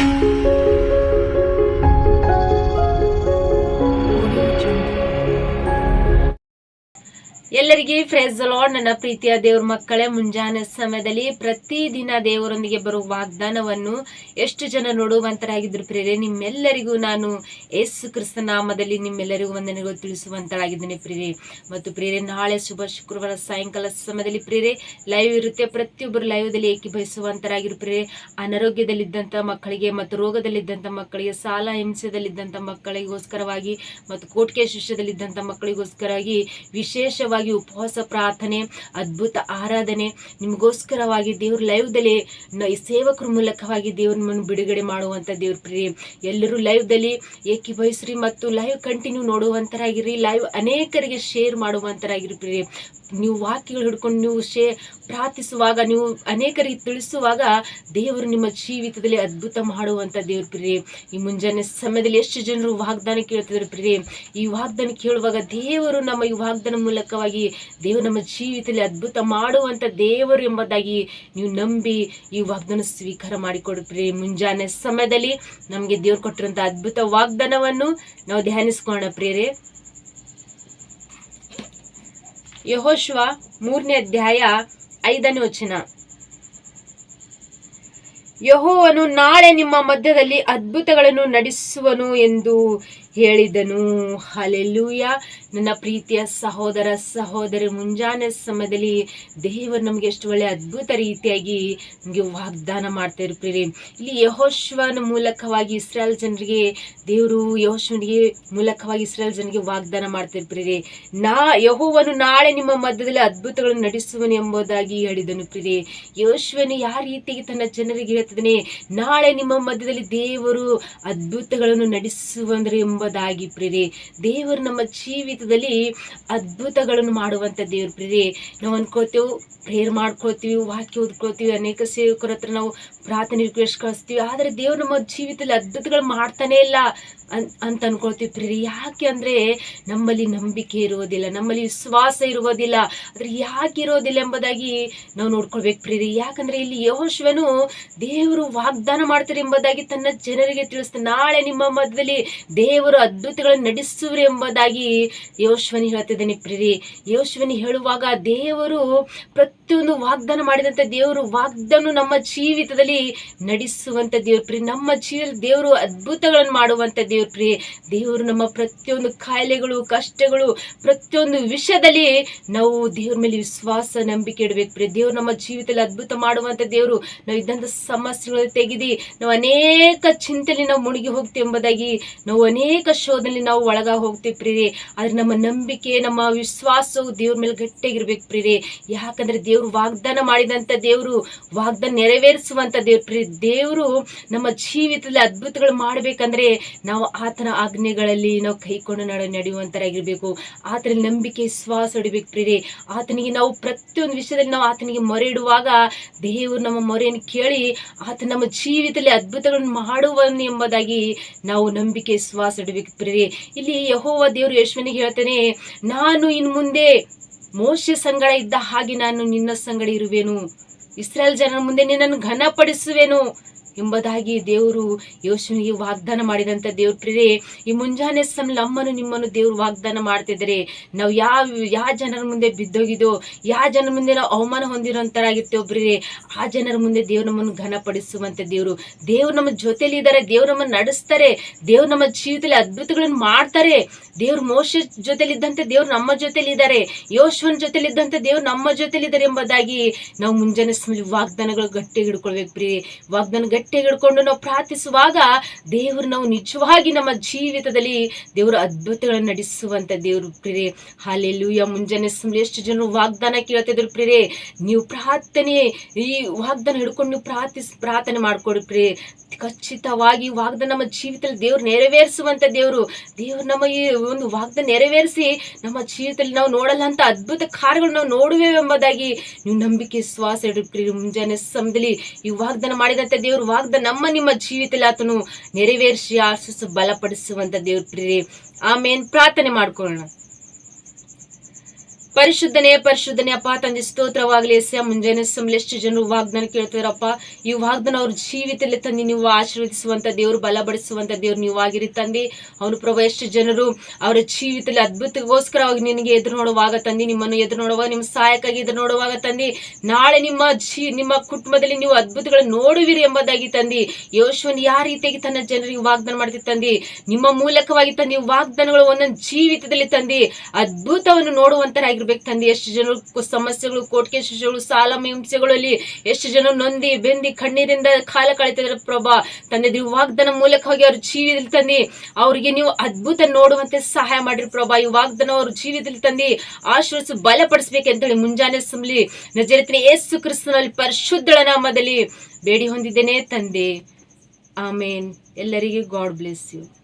Música ಎಲ್ಲರಿಗೆ fresh lord ನನ್ನ ಪ್ರೀತಿಯ ದೇವ್ರ ಮಕ್ಕಳೇ, ಮುಂಜಾನೆ ಸಮಯದಲ್ಲಿ ಪ್ರತಿದಿನ ದೇವರೊಂದಿಗೆ ಬರುವ ವಾಗ್ದಾನವನ್ನು ಎಷ್ಟು ಜನ ನೋಡುವಂತರಾಗಿದ್ರು ಪ್ರೇರೆ ನಿಮ್ಮೆಲ್ಲರಿಗೂ ನಾನು ಯೇಸು ಕ್ರಿಸ್ತ ನಾಮದಲ್ಲಿ ನಿಮ್ಮೆಲ್ಲರಿಗೂ ವಂದನೆಗಳು ತಿಳಿಸುವಂತರಾಗಿದ್ದೇನೆ ಪ್ರೇರೆ ಮತ್ತು ಪ್ರೇರೆ ನಾಳೆ ಶುಭ ಶುಕ್ರವಾರ ಸಾಯಂಕಾಲ ಸಮಯದಲ್ಲಿ ಪ್ರೇರೆ ಲೈವ್ ಇರುತ್ತೆ, ಪ್ರತಿಯೊಬ್ಬರು ಲೈವ್ದಲ್ಲಿ ಏಕೀಭವಿಸುವಂತರಾಗಿರು ಪ್ರೇರೆ ಅನಾರೋಗ್ಯದಲ್ಲಿದ್ದಂಥ ಮಕ್ಕಳಿಗೆ ಮತ್ತು ರೋಗದಲ್ಲಿದ್ದಂಥ ಮಕ್ಕಳಿಗೆ, ಸಾಲ ಹಿಂಸೆದಲ್ಲಿದ್ದಂಥ ಮಕ್ಕಳಿಗೋಸ್ಕರವಾಗಿ ಮತ್ತು ಕೋಟ್ಕೆ ಶಿಷ್ಯದಲ್ಲಿದ್ದಂಥ ಮಕ್ಕಳಿಗೋಸ್ಕರವಾಗಿ ವಿಶೇಷವಾಗಿ ಉಪವಾಸ, ಪ್ರಾರ್ಥನೆ, ಅದ್ಭುತ ಆರಾಧನೆ, ನಿಮಗೋಸ್ಕರವಾಗಿ ದೇವ್ರ ಲೈವ್ದಲ್ಲಿ ದಲ್ಲಿ ಸೇವಕರ ಮೂಲಕವಾಗಿ ದೇವ್ರನ್ನ ಬಿಡುಗಡೆ ಮಾಡುವಂಥ ದೇವ್ರ ಪ್ರಿಯ. ಎಲ್ಲರೂ ಲೈವ್ದಲ್ಲಿ ಏಕೀಭವಿಸ್ರಿ ಮತ್ತು ಲೈವ್ ಕಂಟಿನ್ಯೂ ನೋಡುವಂತರಾಗಿರಿ. ಲೈವ್ ಅನೇಕರಿಗೆ ಶೇರ್ ಮಾಡುವಂತರಾಗಿರಿ ಪ್ರಿಯ. ನೀವು ವಾಕ್ಯಗಳು ಹಿಡ್ಕೊಂಡು ನೀವು ಶೇ ಪ್ರಾರ್ಥಿಸುವಾಗ, ನೀವು ಅನೇಕರಿಗೆ ತಿಳಿಸುವಾಗ ದೇವರು ನಿಮ್ಮ ಜೀವಿತದಲ್ಲಿ ಅದ್ಭುತ ಮಾಡುವಂತ ದೇವ್ರ ಪ್ರಿಯೆ. ಈ ಮುಂಜಾನೆ ಸಮಯದಲ್ಲಿ ಎಷ್ಟು ಜನರು ವಾಗ್ದಾನ ಕೇಳ್ತಿದ್ರು ಪ್ರಿಯೆ? ಈ ವಾಗ್ದಾನ ಕೇಳುವಾಗ ದೇವರು ನಮ್ಮ ಈ ವಾಗ್ದಾನ ಮೂಲಕವಾಗಿ ದೇವರು ನಮ್ಮ ಜೀವಿತದಲ್ಲಿ ಅದ್ಭುತ ಮಾಡುವಂಥ ದೇವರು ಎಂಬುದಾಗಿ ನೀವು ನಂಬಿ ಈ ವಾಗ್ದಾನ ಸ್ವೀಕಾರ ಮಾಡಿಕೊಡ್ರಿ ಮುಂಜಾನೆ ಸಮಯದಲ್ಲಿ ನಮಗೆ ದೇವ್ರು ಕೊಟ್ಟಿರುವಂಥ ಅದ್ಭುತ ವಾಗ್ದಾನವನ್ನು ನಾವು ಧ್ಯಾನಿಸ್ಕೊಳ್ಳೋಣ ಪ್ರೇರೆ ಯಹೋಶ್ವ ಮೂರನೇ ಅಧ್ಯಾಯ ಐದನೇ ವಚನ. ಯಹೋವನು ನಾಳೆ ನಿಮ್ಮ ಮಧ್ಯದಲ್ಲಿ ಅದ್ಭುತಗಳನ್ನು ನಡೆಸುವನು ಎಂದು ಹೇಳಿದನು. ಹಲೆಲ್ಲೂಯ. ನನ್ನ ಪ್ರೀತಿಯ ಸಹೋದರ ಸಹೋದರಿ ಮುಂಜಾನೆ ಸಮಯದಲ್ಲಿ ದೇವರು ನಮಗೆ ಎಷ್ಟು ಒಳ್ಳೆ ಅದ್ಭುತ ರೀತಿಯಾಗಿ ನಮಗೆ ವಾಗ್ದಾನ ಮಾಡ್ತಾ ಇರ್ತೀರಿ. ಇಲ್ಲಿ ಯಹೋಶ್ವನ ಮೂಲಕವಾಗಿ ಇಸ್ರೇಲ್ ಜನರಿಗೆ, ದೇವರು ಯಹೋಶ್ವನಿಗೆ ಮೂಲಕವಾಗಿ ಇಸ್ರೇಲ್ ಜನರಿಗೆ ವಾಗ್ದಾನ ಮಾಡ್ತಿರ್ತೀರಿ ನಾ, ಯಹೋವನು ನಾಳೆ ನಿಮ್ಮ ಮಧ್ಯದಲ್ಲಿ ಅದ್ಭುತಗಳನ್ನು ನಡೆಸುವನು ಎಂಬುದಾಗಿ ಹೇಳಿದನು ಪ್ರೀರಿ ಯೋಶ್ವನು ಯಾವ ರೀತಿಯಾಗಿ ತನ್ನ ಜನರಿಗೆ ಹೇಳ್ತಿದ್ದಾನೆ, ನಾಳೆ ನಿಮ್ಮ ಮಧ್ಯದಲ್ಲಿ ದೇವರು ಅದ್ಭುತಗಳನ್ನು ನಡೆಸುವಂದ್ರೆ ಎಂಬುದಾಗಿ ಪ್ರಿರಿ ದೇವರು ನಮ್ಮ ಜೀವಿತದಲ್ಲಿ ಅದ್ಭುತಗಳನ್ನು ಮಾಡುವಂಥ ದೇವ್ರ ಪ್ರಿರಿ ನಾವು ಅನ್ಕೋತೇವೆ ಪ್ರೇಯರ್ ಮಾಡ್ಕೊಳ್ತೀವಿ, ವಾಕ್ಯ ಓದ್ಕೊಳ್ತೀವಿ, ಅನೇಕ ಸೇವಕರ ಹತ್ರ ನಾವು ಪ್ರಾರ್ಥನೆ ರಿಕ್ವೆಸ್ಟ್ ಕಳಿಸ್ತೀವಿ. ಆದರೆ ದೇವ್ರು ನಮ್ಮ ಜೀವಿತದಲ್ಲಿ ಅದ್ಭುತಗಳು ಮಾಡ್ತಾನೆ ಇಲ್ಲ ಅಂತ ಅನ್ಕೊಳ್ತೀವಿ ಪ್ರೀರಿ ಯಾಕೆ ಅಂದರೆ ನಮ್ಮಲ್ಲಿ ನಂಬಿಕೆ ಇರುವುದಿಲ್ಲ ನಮ್ಮಲ್ಲಿ ವಿಶ್ವಾಸ ಇರುವುದಿಲ್ಲ ಆದರೆ ಯಾಕೆ ಇರೋದಿಲ್ಲ ಎಂಬುದಾಗಿ ನಾವು ನೋಡ್ಕೊಳ್ಬೇಕು ಪ್ರೀರಿ ಯಾಕಂದರೆ ಇಲ್ಲಿ ಯಹೋಶ್ವನು ದೇವರು ವಾಗ್ದಾನ ಮಾಡ್ತಾರೆ ಎಂಬುದಾಗಿ ತನ್ನ ಜನರಿಗೆ ತಿಳಿಸ್ತಾನೆ. ನಾಳೆ ನಿಮ್ಮ ಮಧ್ಯದಲ್ಲಿ ದೇವರು ಅದ್ಭುತಗಳನ್ನು ನಡೆಸುವರು ಎಂಬುದಾಗಿ ಯೋಶ್ವನಿ ಹೇಳ್ತಿದ್ದೇನೆ ಪ್ರೀರಿ ಯೋಶ್ವನಿ ಹೇಳುವಾಗ ದೇವರು ಪ್ರತಿಯೊಂದು ವಾಗ್ದಾನ ಮಾಡಿದಂಥ ದೇವರು ವಾಗ್ದಾನ ನಮ್ಮ ಜೀವಿತದಲ್ಲಿ ನಡೆಸುವಂಥ ದೇವ್ರ. ಪ್ರಿ ನಮ್ಮ ಜೀವ ದೇವರು ಅದ್ಭುತಗಳನ್ನು ಮಾಡುವಂಥ ದೇವ್ರ. ಪ್ರಿ ದೇವರು ನಮ್ಮ ಪ್ರತಿಯೊಂದು ಕಾಯಿಲೆಗಳು ಕಷ್ಟಗಳು, ಪ್ರತಿಯೊಂದು ವಿಷಯದಲ್ಲಿ ನಾವು ದೇವ್ರ ಮೇಲೆ ವಿಶ್ವಾಸ, ನಂಬಿಕೆ ಇಡಬೇಕು. ಪ್ರಿಯ ದೇವರು ನಮ್ಮ ಜೀವಿತದಲ್ಲಿ ಅದ್ಭುತ ಮಾಡುವಂಥ ದೇವರು ನಾವು ಇದ್ದಂಥ ಸಮಸ್ಯೆಗಳು ತೆಗೆದು ನಾವು ಅನೇಕ ಚಿಂತೆಯಲ್ಲಿ ನಾವು ಮುಳುಗಿ ಹೋಗ್ತೀವಿ ಎಂಬುದಾಗಿ ನಾವು ಅನೇಕ ಶೋಧನೆಯಲ್ಲಿ ನಾವು ಒಳಗ ಹೋಗ್ತೀವಿ ಪ್ರೀರಿ ಆದ್ರೆ ನಮ್ಮ ನಂಬಿಕೆ, ನಮ್ಮ ವಿಶ್ವಾಸವು ದೇವ್ರ ಮೇಲೆ ಗಟ್ಟಿಗಿರ್ಬೇಕು ಪ್ರೀರಿ. ಯಾಕಂದ್ರೆ ದೇವ್ರು ವಾಗ್ದಾನ ಮಾಡಿದಂತ ದೇವರು, ವಾಗ್ದಾನ ನೆರವೇರಿಸುವಂತ ದೇವ್ರ ಪ್ರೀ ದೇವರು ನಮ್ಮ ಜೀವಿತದಲ್ಲಿ ಅದ್ಭುತಗಳು ಮಾಡಬೇಕಂದ್ರೆ ನಾವು ಆತನ ಆಜ್ಞೆಗಳಲ್ಲಿ ನಾವು ಕೈಕೊಂಡು ನಾಡ, ನಡೆಯುವಂತರಾಗಿರ್ಬೇಕು. ಆತನ ನಂಬಿಕೆ, ವಿಶ್ವಾಸ ಹೊಡಿಬೇಕು ಪ್ರೀರಿ. ಆತನಿಗೆ ನಾವು ಪ್ರತಿಯೊಂದು ವಿಷಯದಲ್ಲಿ ನಾವು ಆತನಿಗೆ ಮೊರೆ ಇಡುವಾಗ ದೇವರು ನಮ್ಮ ಮೊರೆಯನ್ನು ಕೇಳಿ ಆತ ನಮ್ಮ ಜೀವಿತದಲ್ಲಿ ಅದ್ಭುತಗಳನ್ನು ಮಾಡುವನು ಎಂಬುದಾಗಿ ನಾವು ನಂಬಿಕೆ, ವಿಶ್ವಾಸ ಇಡಬೇಕು ಪ್ರಿಯರೇ. ಇಲ್ಲಿ ಯಹೋವ ದೇವರು ಯಶ್ವನಿಗೆ ಹೇಳ್ತಾನೆ, ನಾನು ಇನ್ನು ಮುಂದೆ ಮೋಶ ಸಂಗಡ ಇದ್ದ ಹಾಗೆ ನಾನು ನಿನ್ನ ಸಂಗಡ ಇರುವೆನು. ಇಸ್ರೇಲ್ ಜನರ ಮುಂದೆ ನಿನ್ನನ್ನು ಘನಪಡಿಸುವೆನು. ಎಂಬುದಾಗಿ ದೇವರು ಯೋಶನಿಗೆ ವಾಗ್ದಾನ ಮಾಡಿದಂತ ದೇವ್ರ ಈ ಮುಂಜಾನೆ ಸಮ ನಮ್ಮನ್ನು ನಿಮ್ಮನ್ನು ದೇವ್ರು ವಾಗ್ದಾನ ಮಾಡ್ತಿದ್ರೆ ನಾವು ಯಾವ ಯಾವ ಜನರ ಮುಂದೆ ಬಿದ್ದೋಗಿದೋ ಯಾವ ಜನರ ಮುಂದೆ ನಾವು ಅವಮಾನ ಹೊಂದಿರೋಂಥರಾಗಿರ್ತೇವೆ ಪ್ರಿಯರೇ, ಆ ಜನರ ಮುಂದೆ ದೇವ್ರ ನಮ್ಮನ್ನು ಘನಪಡಿಸುವಂಥ ದೇವರು. ದೇವ್ರು ನಮ್ಮ ಜೊತೆಲಿ ಇದ್ದಾರೆ, ದೇವ್ರು ನಮ್ಮನ್ನು ನಡೆಸ್ತಾರೆ, ದೇವ್ರು ನಮ್ಮ ಜೀವಿತದಲ್ಲಿ ಅದ್ಭುತಗಳನ್ನು ಮಾಡ್ತಾರೆ. ದೇವ್ರ ಮೋಶ ಜೊತೆಲಿದ್ದಂತೆ ದೇವ್ರು ನಮ್ಮ ಜೊತೆಲಿ ಇದ್ದಾರೆ. ಯೋಶ್ವನ್ ಜೊತೆಲಿದ್ದಂತೆ ದೇವ್ರು ನಮ್ಮ ಜೊತೆಲಿ ಇದ್ದಾರೆ ಎಂಬುದಾಗಿ ನಾವು ಮುಂಜಾನೆ ವಾಗ್ದಾನಗಳು ಗಟ್ಟಿ ಹಿಡ್ಕೊಳ್ಬೇಕು ಪ್ರೀ ವಾಗ್ದಾನ ಗಟ್ಟಿಗೆ ಹಿಡ್ಕೊಂಡು ನಾವು ಪ್ರಾರ್ಥಿಸುವಾಗ ದೇವರು ನಾವು ನಿಜವಾಗಿ ನಮ್ಮ ಜೀವಿತದಲ್ಲಿ ದೇವರ ಅದ್ಭುತಗಳನ್ನು ನಡೆಸುವಂತ ದೇವರು ಪ್ರೇರೆ ಹಾಲೆಲ್ಲೂಯ ಮುಂಜಾನೆ ಎಷ್ಟು ಜನರು ವಾಗ್ದಾನ ಕೇಳ್ತಿದ್ರು ಪ್ರೇರೆ ನೀವು ಪ್ರಾರ್ಥನೆ, ಈ ವಾಗ್ದಾನ ಹಿಡ್ಕೊಂಡು ನೀವು ಪ್ರಾರ್ಥಿಸ್, ಪ್ರಾರ್ಥನೆ ಮಾಡ್ಕೊಡ್ರಿ ಪ್ರೇ ಖಚಿತವಾಗಿ ವಾಗ್ದಾನ ನಮ್ಮ ಜೀವಿತದಲ್ಲಿ ದೇವ್ರು ನೆರವೇರಿಸುವಂತ ದೇವರು. ದೇವ್ರು ನಮ್ಮ ಈ ಒಂದು ವಾಗ್ದಾನ ನೆರವೇರಿಸಿ ನಮ್ಮ ಜೀವಿತದಲ್ಲಿ ನಾವು ನೋಡಲ್ಲ ಅಂತ ಅದ್ಭುತ ಕಾರ್ಯಗಳು ನಾವು ನೋಡುವೆವೆಂಬುದಾಗಿ ನೀವು ನಂಬಿಕೆ ಶ್ವಾಸ ಇಡುತ್ತೀರಿ ಮುಂಜಾನೆ ಸಮಯದಲ್ಲಿ ಈ ವಾಗ್ದಾನ ಮಾಡಿದಂಥ ದೇವರು ವಾಗ್ದಾನ ನಮ್ಮ ನಿಮ್ಮ ಜೀವಿತದಲ್ಲಿ ಆತನು ನೆರವೇರಿಸಿ ಆಶಿಸು ಬಲಪಡಿಸುವಂತ ದೇವ್ರ ಆಮೇನ್. ಪ್ರಾರ್ಥನೆ ಮಾಡ್ಕೊಳ್ಳೋಣ. ಪರಿಶುದ್ಧನೇ ಪರಿಶುದ್ಧನೇ, ಅಪ್ಪ, ತಂದೆ, ಸ್ತೋತ್ರವಾಗಲಿ ಎಸ್ಯ ಮುಂಜಾನೆ ಸುಮ್ಮನೆ ಎಷ್ಟು ಜನರು ವಾಗ್ದಾನ ಕೇಳ್ತಾರಪ್ಪ ಈ ವಾಗ್ದಾನ ಅವ್ರ ಜೀವಿತದಲ್ಲಿ ತಂದು ನೀವು ಆಶೀರ್ವದಿಸುವಂತ ದೇವರು ಬಲಪಡಿಸುವಂಥ ದೇವ್ರು ನೀವು ಆಗಿರಿ ತಂದೆ. ಅವನು ಪ್ರಭು, ಎಷ್ಟು ಜನರು ಅವರ ಜೀವಿತದಲ್ಲಿ ಅದ್ಭುತಗೋಸ್ಕರವಾಗಿ ನಿನಗೆ ಎದುರು ನೋಡುವಾಗ ತಂದಿ, ನಿಮ್ಮನ್ನು ಎದುರು ನೋಡುವಾಗ ನಿಮ್ಮ ಸಹಾಯಕ್ಕಾಗಿ ಎದುರು ನೋಡುವಾಗ ತಂದಿ, ನಾಳೆ ನಿಮ್ಮ ಜೀ, ನಿಮ್ಮ ಕುಟುಂಬದಲ್ಲಿ ನೀವು ಅದ್ಭುತಗಳನ್ನು ನೋಡುವಿರಿ ಎಂಬುದಾಗಿ ತಂದಿ. ಯೋಶವನ್ನು ಯಾವ ರೀತಿಯಾಗಿ ತನ್ನ ಜನರಿಗೆ ವಾಗ್ದಾನ ಮಾಡ್ತಿ ತಂದಿ? ನಿಮ್ಮ ಮೂಲಕವಾಗಿ ತಂದಿ, ವಾಗ್ದಾನಗಳು ಒಂದೊಂದು ಜೀವಿತದಲ್ಲಿ ತಂದಿ, ಅದ್ಭುತವನ್ನು ನೋಡುವಂತರಾಗಿರ್ಬೇಕು. ತಂದೆ, ಎಷ್ಟು ಜನರು ಸಮಸ್ಯೆಗಳು ಕೋಟ್ಕೆ ಕೇಸುಗಳು ಸಾಲ ಹಿಂಸೆಗಳಲ್ಲಿ ಎಷ್ಟು ಜನ ನೊಂದಿ, ಬೆಂದಿ, ಕಣ್ಣೀರಿಂದ ಕಾಲ ಕಳೀತಿದ್ದಾರೆ ಪ್ರಭಾ. ತಂದೆ, ನೀವು ವಾಗ್ದಾನ ಮೂಲಕವಾಗಿ ಅವ್ರ ಜೀವಿದಲ್ಲಿ ತಂದಿ, ಅವರಿಗೆ ನೀವು ಅದ್ಭುತ ನೋಡುವಂತೆ ಸಹಾಯ ಮಾಡಿರಿ ಪ್ರಭಾ. ಈ ವಾಗ್ದಾನ ಅವ್ರ ಜೀವಿತದಲ್ಲಿ ತಂದಿ ಆಶೀರ್ವಿಸಿ ಬಲಪಡಿಸ್ಬೇಕಂತೇಳಿ ಮುಂಜಾನೆ ಸುಮ್ಲಿ ನಜರತಿನ ಏಸು ಕ್ರಿಸ್ತನಲ್ಲಿ ಪರಿಶುದ್ಧಳ ನಾಮದಲ್ಲಿ ಬೇಡಿ ಹೊಂದಿದ್ದೇನೆ ತಂದೆ. ಆಮೇನ್. ಎಲ್ಲರಿಗೆ ಗಾಡ್ ಬ್ಲೆಸ್ ಯು.